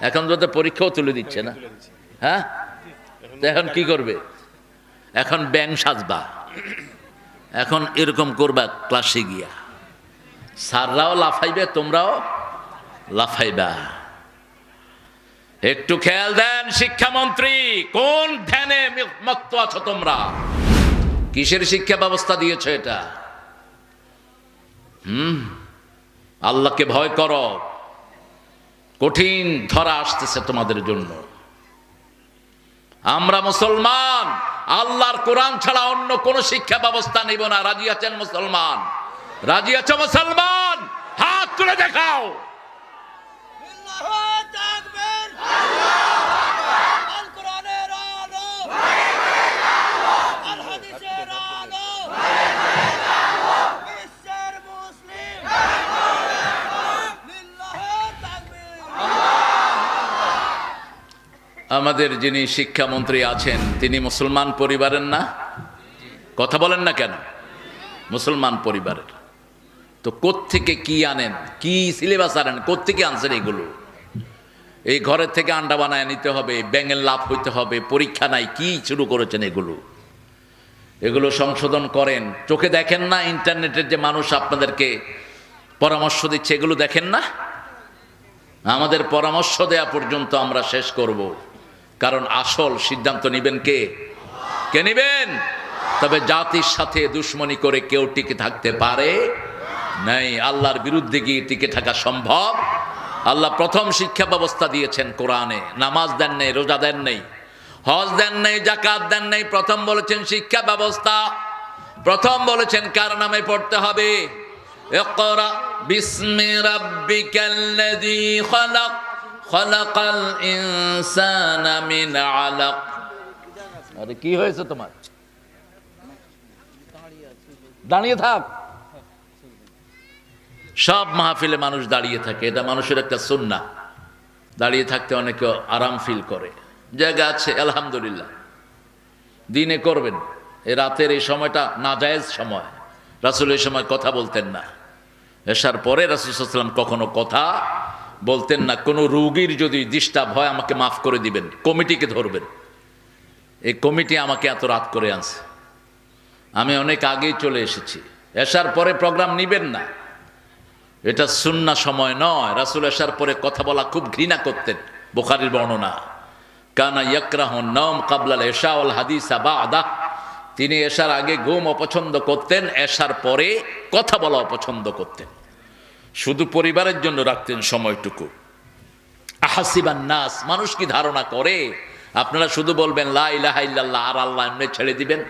এখন তো পরীক্ষাও তুলে দিচ্ছে না। হ্যাঁ? এখন কি করবে? এখন ব্যাং সাজবা। এখন এরকম করবা ক্লাসে গিয়া। স্যাররাও লাফাইবে, তোমরাও লাফাইবা। একটু খেয়াল দেন, শিক্ষামন্ত্রী, কোন ধ্যানে মত্ত আছো তোমরা? কিসের শিক্ষা ব্যবস্থা দিয়েছ এটা? হুম? আল্লাহকে ভয় করো। কঠিন ধরা আসতেছে তোমাদের জন্য। আমরা মুসলমান, আল্লাহর কোরআন ছাড়া অন্য কোন শিক্ষা ব্যবস্থা নিব না। রাজি আছেন মুসলমান? রাজি আছো মুসলমান? হাত তুলে দেখাও। আমাদের যিনি শিক্ষামন্ত্রী আছেন, তিনি মুসলমান পরিবারের না? কথা বলেন না কেন? মুসলমান পরিবারের। তো কোত্থেকে কি আনেন? কি সিলেবাস আনেন? কোত্থেকে আনছেন এগুলো? এই ঘরের থেকে আন্ডা বানায় নিতে হবে, ব্যাঙের লাভ হইতে হবে, পরীক্ষা নাই, কি শুরু করেছেন এগুলো? এগুলো সংশোধন করেন। চোখে দেখেন না? ইন্টারনেটের যে মানুষ আপনাদেরকে পরামর্শ দিচ্ছে, এগুলো দেখেন না? আমাদের পরামর্শ দেয়া পর্যন্ত আমরা শেষ করব। কারণ আসল সিদ্ধান্ত নেবেন কে? কে নেবেন? তবে জাতির সাথে দুশ্মনী করে কেউ টিকে থাকতে পারে নাই। আল্লাহর বিরুদ্ধে গিয়ে টিকে থাকা সম্ভব। আল্লাহ প্রথম শিক্ষা ব্যবস্থা দিয়েছেন কোরআনে। নামাজ দেন নেই, রোজা দেন নেই, হজ দেন নেই জাকাত দেন নেই। প্রথম বলেছেন শিক্ষা ব্যবস্থা। প্রথম বলেছেন কার নামে পড়তে হবে? বিসমি রাব্বিকাল্লাযী মিন আরে, কি হয়েছে তোমার? দাঁড়িয়ে থাক। সব মাহফিলে মানুষ দাঁড়িয়ে থাকে, এটা মানুষের একটা সুন্না। দাঁড়িয়ে থাকতে অনেকে আরাম ফিল করে। জায়গা আছে, আলহামদুলিল্লাহ। দিনে করবেন। এ রাতের এই সময়টা নাজায়েজ সময়। রাসুল এই সময় কথা বলতেন না। এসার পরে রাসুল সাল্লাম কখনো কথা বলতেন না, কোনো রুগীর যদি ডিস্টার্ব হয় আমাকে মাফ করে দিবেন, কমিটিকে ধরবেন। এই কমিটি আমাকে এত রাত করে আনছে। আমি অনেক আগেই চলে এসেছি। এসার পরে প্রোগ্রাম নিবেন না। এটা সুন্না সময় নয়। রাসুল এসার পরে কথা বলা খুব ঘৃণা করতেন, বোখারির বর্ণনা। কানা ইয়াকরাহ নম কাবলাল এশা ওল হাদিসা বা আদা তিনি এসার আগে ঘুম অপছন্দ করতেন, এসার পরে কথা বলা অপছন্দ করতেন। শুধু পরিবারের জন্য রাখতেন সময়টুকু। আহাসিবান নাস, মানুষ কি ধারণা করে? আপনারা শুধু বলবেন, লা আর আল্লাহ এমনি ছেড়ে দিবেন?